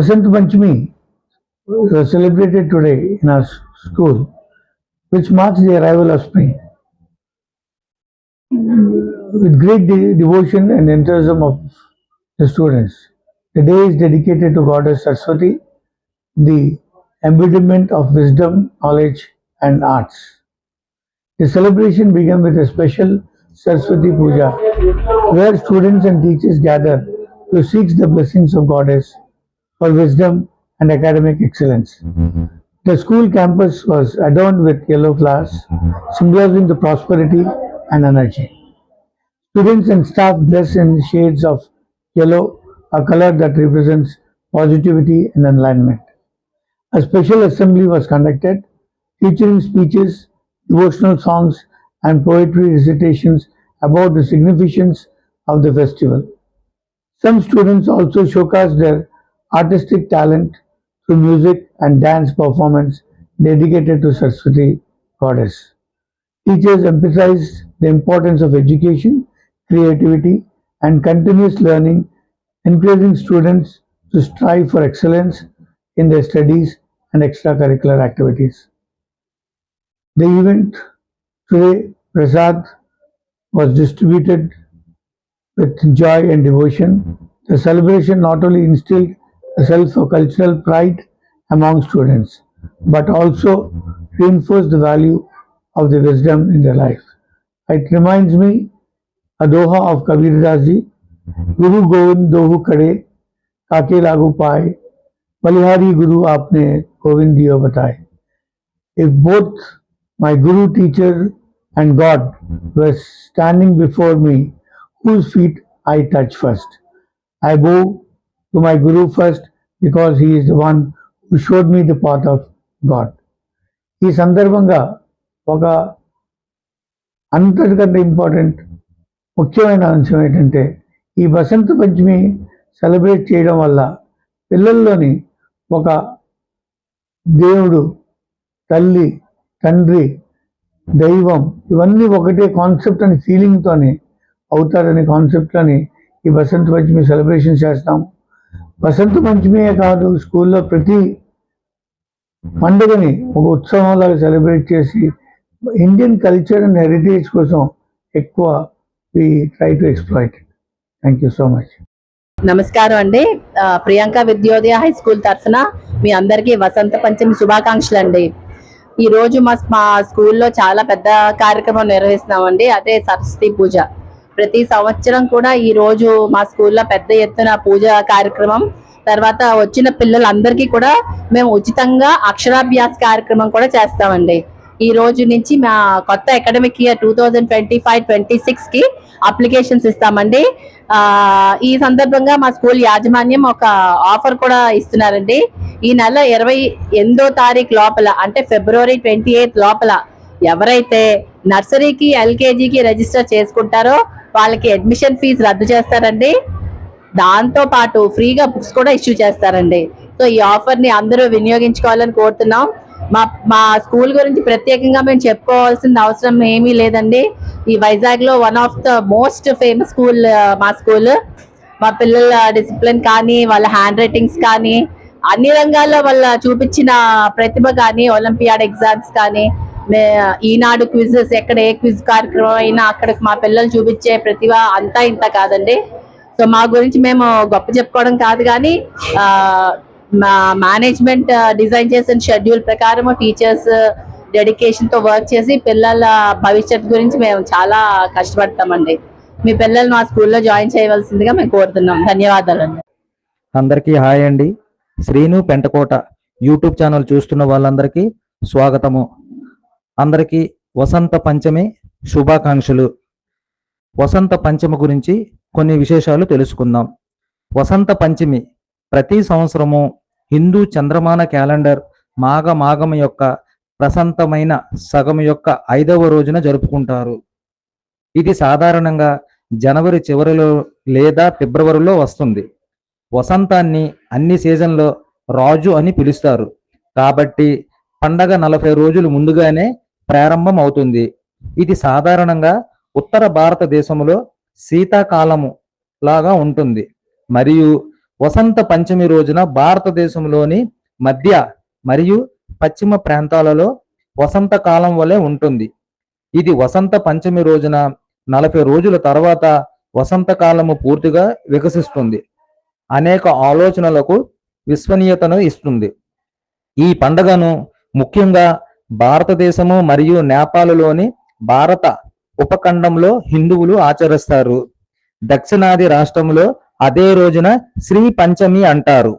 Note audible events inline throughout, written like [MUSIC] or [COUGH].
Vasant Panchami was celebrated today in our school, which marks the arrival of spring. With great de- devotion and enthusiasm of the students, the day is dedicated to Goddess Saraswati, the embodiment of wisdom, knowledge, and arts. The celebration began with a special Saraswati Puja, where students and teachers gather to seek the blessings of Goddess for wisdom and academic excellence. The school campus was adorned with yellow flowers, symbolizing the prosperity and energy. Students and staff dressed in shades of yellow, a color that represents positivity and enlightenment. A special assembly was conducted, featuring speeches, devotional songs, and poetry recitations about the significance of the festival. Some students also showcased their artistic talent through music and dance performance dedicated to Saraswati goddess. Teachers emphasized the importance of education, creativity, and continuous learning, encouraging students to strive for excellence in their studies and extracurricular activities. The event today, Prasad, was distributed with joy and devotion. The celebration not only instilled self of cultural pride among students, but also reinforce the value of the wisdom in their life. It reminds me a doha of Kabir Dasji, Guru Govind Dohu Kade, Kake Lagu Pai, Balihari Guru apne Govind Diyo Batai. If both my Guru, teacher and God were standing before me, whose feet I touch first? I bow to my guru first because he is the one who showed me the path of god. ఈ సందర్భంగా ఒక అంతటికంటే important ముఖ్యమైన అంశం ఏంటంటే ఈ వసంత పంచమి celebrate చేయడం వల్ల పిల్లల్లోని ఒక దేవుడు తల్లి తండ్రి దైవం ఇవన్నీ ఒకటే కాన్సెప్ట్ అని ఫీలింగ్తోనే అవుతారనే కాన్సెప్ట్లని ఈ వసంత పంచమి సెలబ్రేషన్ చేస్తాం. వసంత పంచమే కాదు స్కూల్లో ప్రతి పండుగని ఒక ఉత్సవంలాగా సెలబ్రేట్ చేసి ఇండియన్ కల్చర్ అండ్ హెరిటేజ్ కోసం ఎక్కువ we try to exploit thank you so much. నమస్కారం అండి. ప్రియాంక విద్యోదయ హై స్కూల్ తరఫున మీ అందరికీ వసంత పంచమి శుభాకాంక్షలు అండి ఈరోజు మా మా స్కూల్లో చాలా పెద్ద కార్యక్రమం నిర్వహిస్తున్నామండి. అదే సరస్వతి పూజ. ప్రతి సంవత్సరం కూడా ఈ రోజు మా స్కూల్లో పెద్ద ఎత్తున పూజ కార్యక్రమం తర్వాత వచ్చిన పిల్లలందరికీ కూడా మేము ఉచితంగా అక్షరాభ్యాస కార్యక్రమం కూడా చేస్తామండి. ఈ రోజు నుంచి మా కొత్త academic year two thousand twenty five twenty సిక్స్కి అప్లికేషన్స్ ఇస్తామండి ఈ సందర్భంగా మా స్కూల్ యాజమాన్యం ఒక ఆఫర్ కూడా ఇస్తున్నారండి. ఈ నెల ఇరవై ఎనిమిదో తారీఖు లోపల అంటే ఫిబ్రవరి ట్వంటీ ఎయిత్ లోపల ఎవరైతే నర్సరీకి ఎల్కేజీకి రిజిస్టర్ చేసుకుంటారో వాళ్ళకి అడ్మిషన్ ఫీజు రద్దు చేస్తారండి. దాంతో పాటు ఫ్రీగా బుక్స్ కూడా ఇష్యూ చేస్తారండి. సో ఈ ఆఫర్ని అందరూ వినియోగించుకోవాలని కోరుతున్నాం. మా మా స్కూల్ గురించి ప్రత్యేకంగా మేము చెప్పుకోవాల్సిన అవసరం ఏమీ లేదండి. ఈ వైజాగ్లో one of the most famous school మా స్కూల్ మా పిల్లల డిసిప్లిన్ కానీ వాళ్ళ హ్యాండ్ రైటింగ్స్ కానీ అన్ని రంగాల్లో వాళ్ళ చూపించిన ప్రతిభ కానీ ఒలింపియాడ్ ఎగ్జామ్స్ కానీ ఈనాడు క్విజెస్ ఎక్కడ ఏ క్విజ్ కార్యక్రమం అయినా అక్కడ మా పిల్లలు చూపించే ప్రతిభ అంతా ఇంత కాదండి. సో మా గురించి మేము గొప్ప చెప్పుకోవడం కాదు కానీ మా మేనేజ్మెంట్ డిజైన్ చేసిన షెడ్యూల్ ప్రకారం టీచర్స్ డెడికేషన్తో వర్క్ చేసి పిల్లల భవిష్యత్ గురించి మేము చాలా కష్టపడతామండి. మీ పిల్లలు మా స్కూల్లో జాయిన్ చేయవలసిందిగా మేము కోరుతున్నాం. ధన్యవాదాలండి. అందరికీ హాయ్ అండి. శ్రీను పెంటకోట యూట్యూబ్ ఛానల్ చూస్తున్న వాళ్ళందరికీ స్వాగతము. అందరికీ వసంత పంచమి శుభాకాంక్షలు. వసంత పంచమి గురించి కొన్ని విశేషాలు తెలుసుకుందాం. వసంత పంచమి ప్రతి సంవత్సరము హిందూ చంద్రమాన క్యాలెండర్ మాఘ మాఘం యొక్క ప్రశాంతమైన సగం యొక్క ఐదవ రోజున జరుపుకుంటారు. ఇది సాధారణంగా జనవరి చివరిలో లేదా ఫిబ్రవరిలో వస్తుంది. వసంతాన్ని అన్ని సీజన్లో రాజు అని పిలుస్తారు. కాబట్టి పండగ నలభై రోజులు ముందుగానే ప్రారంభం అవుతుంది. ఇది సాధారణంగా ఉత్తర భారతదేశంలో శీతాకాలము లాగా ఉంటుంది. మరియు వసంత పంచమి రోజున భారతదేశంలోని మధ్య మరియు పశ్చిమ ప్రాంతాలలో వసంత కాలం వలె ఉంటుంది. ఇది వసంత పంచమి రోజున నలభై రోజుల తర్వాత వసంతకాలము పూర్తిగా వికసిస్తుంది. అనేక ఆలోచనలకు విశ్వనీయతను ఇస్తుంది. ఈ పండుగను ముఖ్యంగా భారతదేశము మరియు నేపాల్లోని భారత ఉపఖండంలో హిందువులు ఆచరిస్తారు. దక్షిణాది రాష్ట్రంలో అదే రోజున శ్రీ పంచమి అంటారు.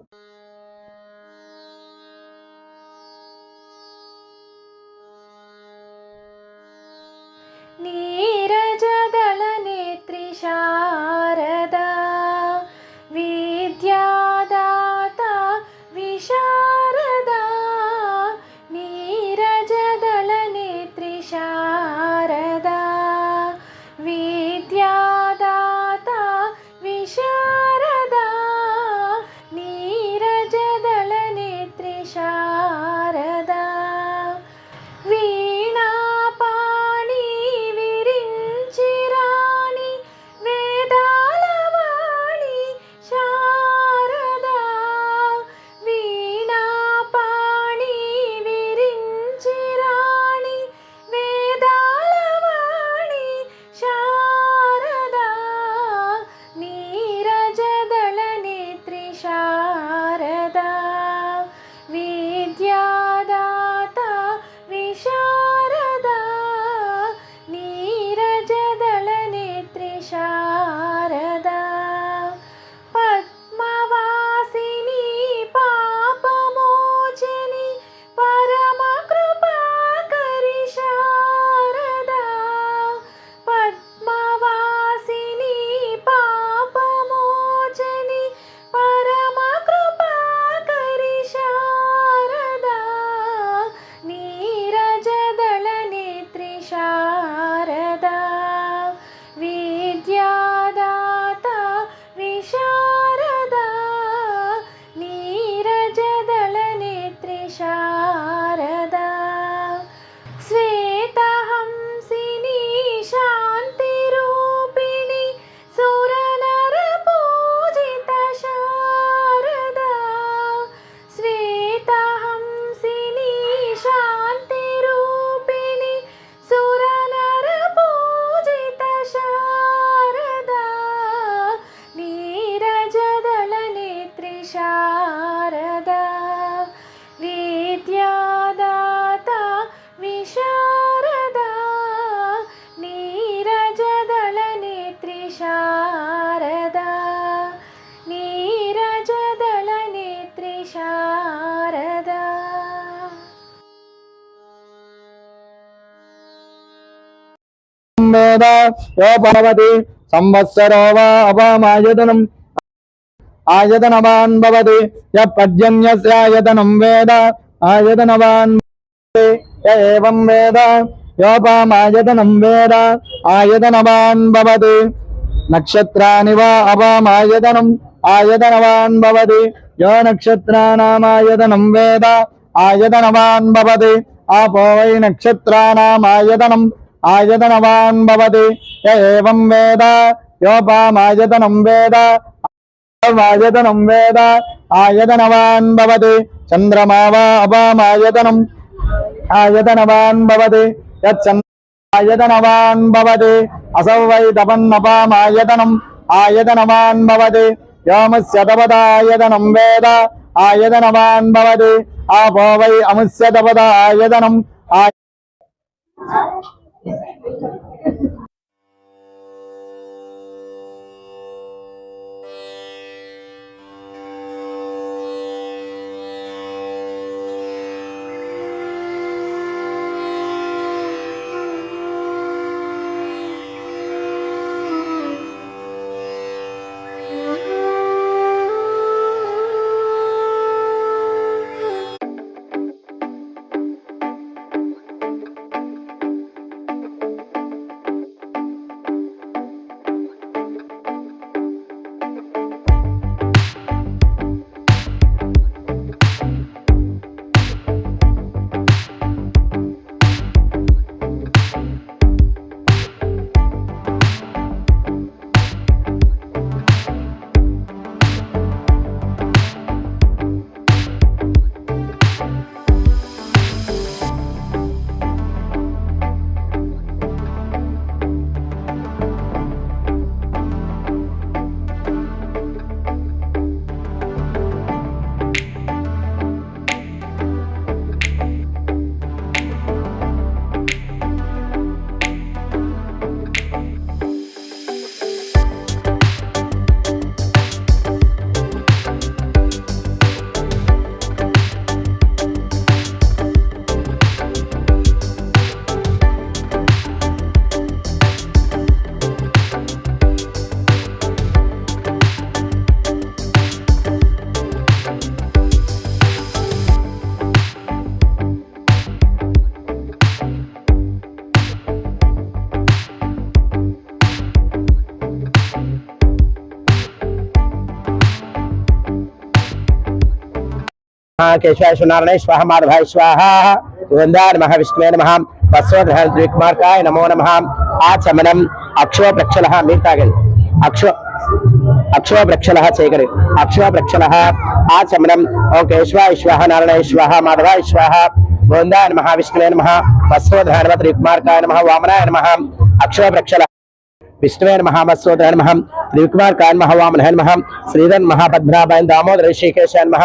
笑。నీరజదళనేత్రి నీరజదళ నేత్రి శారదా భవతి సంవత్సరో వా అపామాయతనం ఆయతనవాన్ భవతి య పర్జన్యస్యాయతనం వేద ఆయతనవాన్ ఏం వేద యోపామాయతనం వేద ఆయతనవాన్ భవతి నక్షత్రాని వా అపామాయతనం ఆయతనవాన్ భవతి యో నక్షత్రానామాయతనం వేద ఆయతనవాన్ భవతి ఆపో వై నక్షత్రానామాయతనం ఆయతనవాన్ భవతి ఏం వేద యోపామాయతనం వేద ఆయతనం వేద ఆయతనవాన్ భవతి చంద్రమా వా అపామాయతనం ఆయతనవాన్ భవతి యచ్చంద్రాయతనవాన్ భవతి అసౌ వై తపన్నపామాయతనం ఆయతనవాన్ భవతి వ్యోమస్య తపదాయతనం వేద ఆయతనవాన్ భవతి ఆపో వై అముస్య తపద ఆయతనం केशवाय नारायण स्वाहा माधवाय स्वाहा गोविंदाय नमः विष्णुवे नमः वस्वग्रहण द्विकुमारकाय नमो नमः आचमनम अक्षो प्रक्षलः मीतागन अक्षो अक्षो प्रक्षलः చేయగలి అక్షో ప్రక్షలः ఆచమనం ఓం కేశవాయ స్వాహ నారాయణ స్వాహ మాధవాయ స్వాహ గోవిందాయ నమః విష్ణువే నమః వస్వగ్రహణ త్రికుమారకాయ నమః వామనాయ నమః అక్షో ప్రక్షల విష్ణువే నమః మత్స్యోదయ నమః త్రివికుమారకాయ నమః వామనాయ నమః శ్రీధర్ మహాపద్మనాభాయ దామోదర ఋషికేశాయ నమః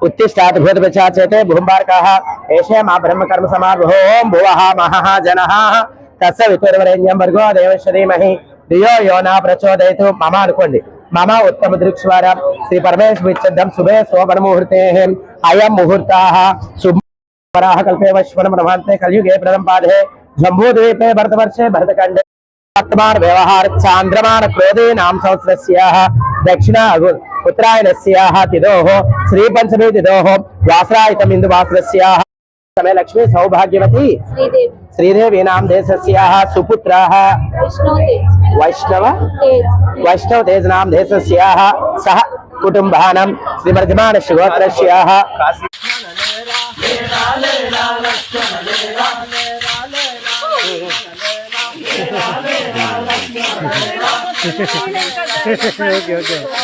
వెనక్కి శ్రీయల్ ఉత్తిష్టాద్భుత పిచాచేతే భూంబారకాః ఏషే మా బ్రహ్మకర్మ సమార్భో ఓం భువః మహః జనః తస్య వితుర్వరేణ్యం వర్గో దేవశ్య ధీమహి ధియో యో నా ప్రచోదయతు మమ అనుకోండి మమ ఉత్తమ దృక్ష్వర శ్రీ పరమేశ్వర విచ్చద్దం శుభే శోభన ముహూర్తే అయం ముహూర్తాః శుభ वराह कल्पे वश्वरम रमान्ते कलयुगे प्रथम पादे जम्बूद्वीपे भरतवर्षे भरतखण्डे वर्तमान व्यवहार चान्द्रमान क्रोधे नाम संवत्सरस्याः दक्षिण उत्तरायणस्याः तिथोः श्रीपञ्चमी तिथोः वासरायतम् इन्दुवासरस्याः समय लक्ष्मी सौभाग्यवती శ్రీదేవి श्रीदेवी नाम देशस्याः सुपुत्राः వైష్ణవ वैष्णव తేజ్ वैष्णव तेज नाम देशस्याः सह कुटुम्बानां श्रीवर्धमानस्य गोत्रस्याः [LAUGHS] Okay okay